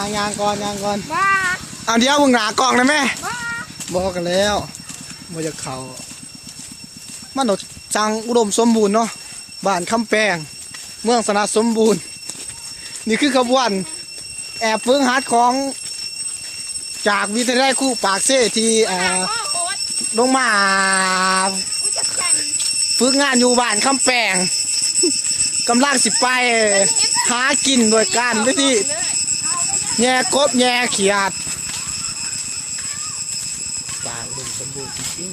างยางก่อนยางก่อนบ้าเอาเดี๋ยวมึงหนากล่องนะแม่บ้าบอกกันแล้วมาจากเขามันดอกจังอุดมสมบูรณ์เนาะบ้านคำแปงเมืองสนาสมบูรณ์ นี่คือขบวนแอบฝึกหัดของจากวิทยาลัยครู่ปากเซ่ที่เอ่อโอ้โหลงมาอุ้ยจักจันฝึกงานอยู่บ้านคำแปงกำลังสิไปหากินโดยการวิธี แย่กบแย่เขียดป่าอุดมสมบูรณ์จริง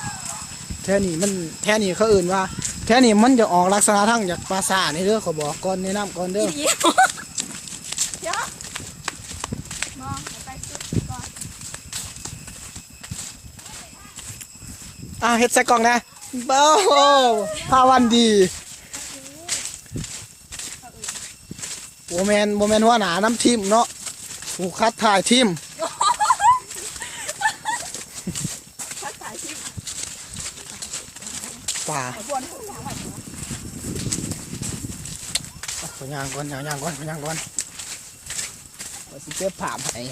ๆแท่นี้มันแท่นี้เขาอื่นว่า แท่นี้มันจะออกลักษณะทั้งจากปราสาทนี่เด้อเขาบอกก่อนแนะนำก่อนเด้อเดี๋ยวเดี๋ยวมองไปสุดก่อนอะเฮ็ดใส่กล่องนะโอ้โหพาวันดี บแมนโบแมนหัวหนาน้ำทิมเนาะผูคัดถ่ายทิมภาษาที่ป่าบนทุกอย่างไหวเอาขอย่างก่อนขย่างก่อนขย่างก่อนว่าสิเก็บภาพให้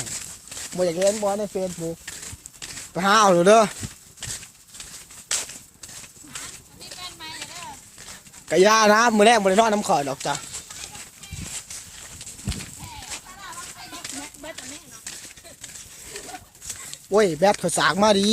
บ่อยากเล่นบอลในเฟซบุ๊กไปหาเอาเลยเด้อกะยานะมือแรกบริโนอนน้ำข่อยดอกจ้ะ โอ้ย แบตเขาสากมาดี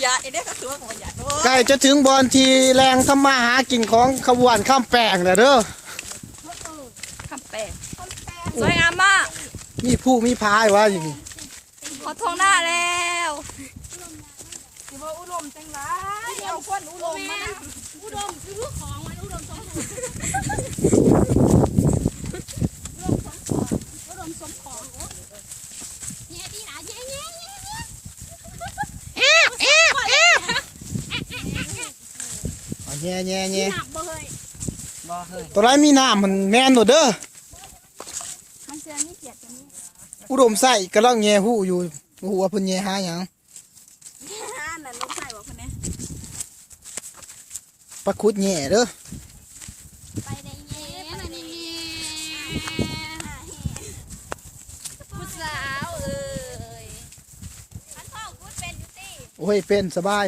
อย่าไอ้เด็กกระตัวของอย่าโอ้ใกล้จะถึงบอลทีแรงทำมาหากินของขบวนข้ามแปลงแล้วเด้อ คำแปลสวยงามมาก มีผู้มีพายวะอย่างนี้ขอทองหน้าแล้วสิว่าอุดมจังไรเอาคนอุดมมานะอุดมคือของมันอุดมสมบูรณ์อุดมสมของแย่ดีนะแย่แย่แย่แย่เอ๊ะเอ๊ะเอ๊ะเอาแง่แง่แง่หนักเบยตัวไรมีน้ำมันแม่นหมดเด้อ มันเสียนี่เกียดกันนี่ อุดมใส่กำลังแง่หูอยู่หัวาเพิ่นแง่หาหยังห้านั่นลูกใส่บอกคนนี้ปลาคุดแง่เด้อไปได้แย่มาได้แย่ผู้สาวเอ้ยอันพ่อพูดเป็นอยู่ตีโอ้ยเป็นสบาย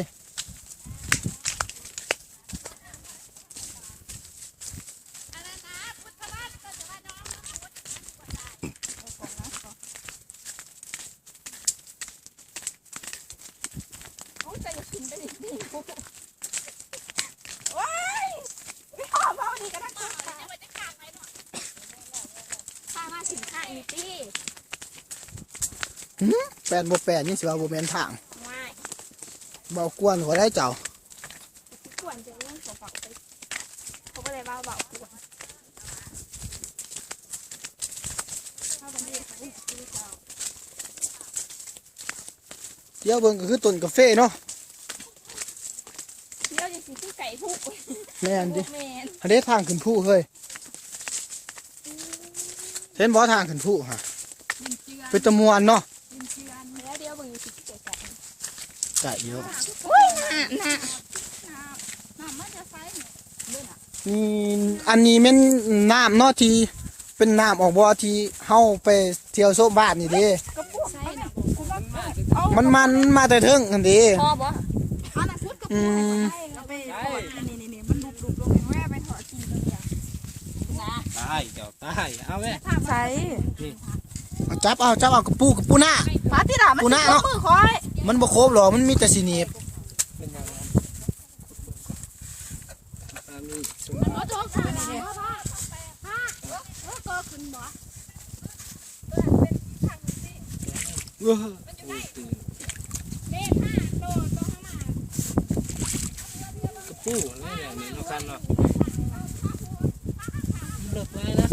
อะไรนะพุทธราชก็จะว่าน้อง โอ้ยใจจะ ขึ้นไปดิดิโอ้ยไม่ขอเบาดีกันนะจะมาจะขาดไปหน่อยข้ามาถึงข้าอีตี้หืมแปดบ่แปดนี่สิว่าบ่แม่นทางง่ายเบากวนหัวได้เจ้ากวนจะเรื่องของฝักไปเขาก็เลยเบาเบากวนเข้ากันดีค่ะนี่คือเขาเดี๋ยวเบิ่งก็คือต้นกาแฟเนาะ เที่ยวจะสิคือไก่ผู้ แม่นดิแมนอันนี้ทางขึ้นผู้เฮ้ยเห็นบ่ทางขึ้นผู้ฮะเป็นตะมวนเนาะดินเชือนแล้วเดี๋ยวเบิ่งอยู่สิเกิดไก่ไก่เยอะอุ้ยน่ะน่ะน้ำมันจะไฟเนี่ยนี่อันนี้แม่นน้ำเนาะที่เป็นน้ำออกบ่อที่เฮาไปเที่ยวโซบ้านนี่เด้ก็พวกใช่น่ะกูว่าเอามันมันมาแต่เทิงอันเด้พอบ่เอาน่ะชุดกับอืมเอาไปถอดนี่นี่นี่มันดุบๆลงแม่ไปถอดกินตัวเดียวนะ ตายเจ้าตายเอาแม่ใส่เอาจับเอาจับเอากระปูกระปูหน้าฟ้าที่ด่ามันกูสิน่าเอาเนาะ มือคอยมันบ่ครบหรอกมันมีแต่สีหนีบเป็นยังไงตามนี้มันก็โจ๊กขาดเลยพ่อพ่อเออก็ขึ้นบ่เออเด็กห้าโดดโดดเข้ามากระปูอะไรอย่างนี้เนาะกันเนาะ เลิกไว้นะ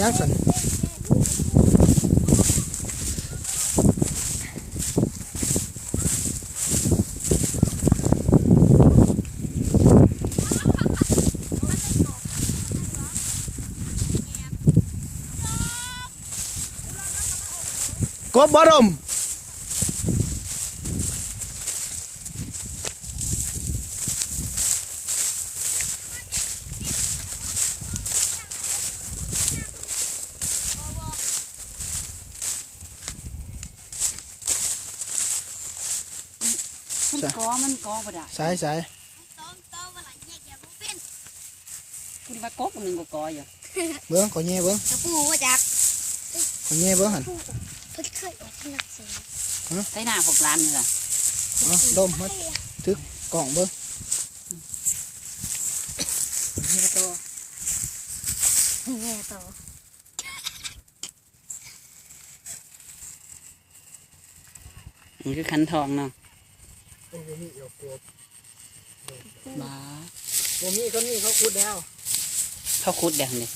ยังสั นกบบรมมันกอมันกอบ่ได้สายสายต้มต้มมาหลังแยกแยกบ่เป็นคุณว่ากกมันก็กออยู่เบิ้งขอแง่เบิ้งกระปูมาจากขอแง่เบิ้งหันเพิ่นเคยออกขนาดเสียงใส่หน้าพวกร้านนี่ล่ะเอ๋อดมมาทึกกล่องเบิ้งนี่ก็โตแง่ต่อมันคือขันทองเนาะ โอ้โหมีเอียวกบบ้าโอ้มีเขามีเขาคุดแล้วเขาคุดเดี๋ยวนี้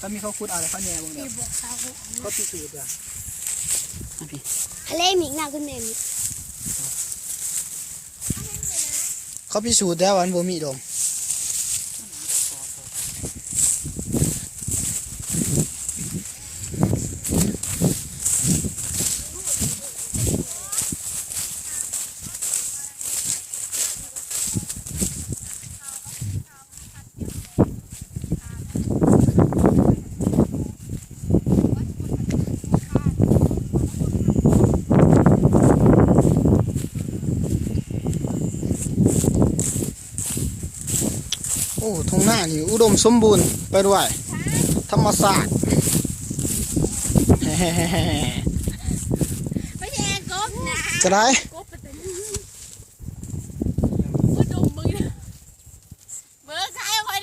ถ้ามีเขาคุดเอะไรเขาแง่เบิ้งที่เดี๋ยวบอกเขาเขาพิสูจน์อะเอาพี่ทะเลมีหน้าขึ้นเนมเขาพิสูจน์แล้ววาอันบ่มีดม อ้ทงหน้านี่อุดมสมบูรณ์ไปด้วย ธรรมศาสตร์ไม่ใช่กบนะจะได้ก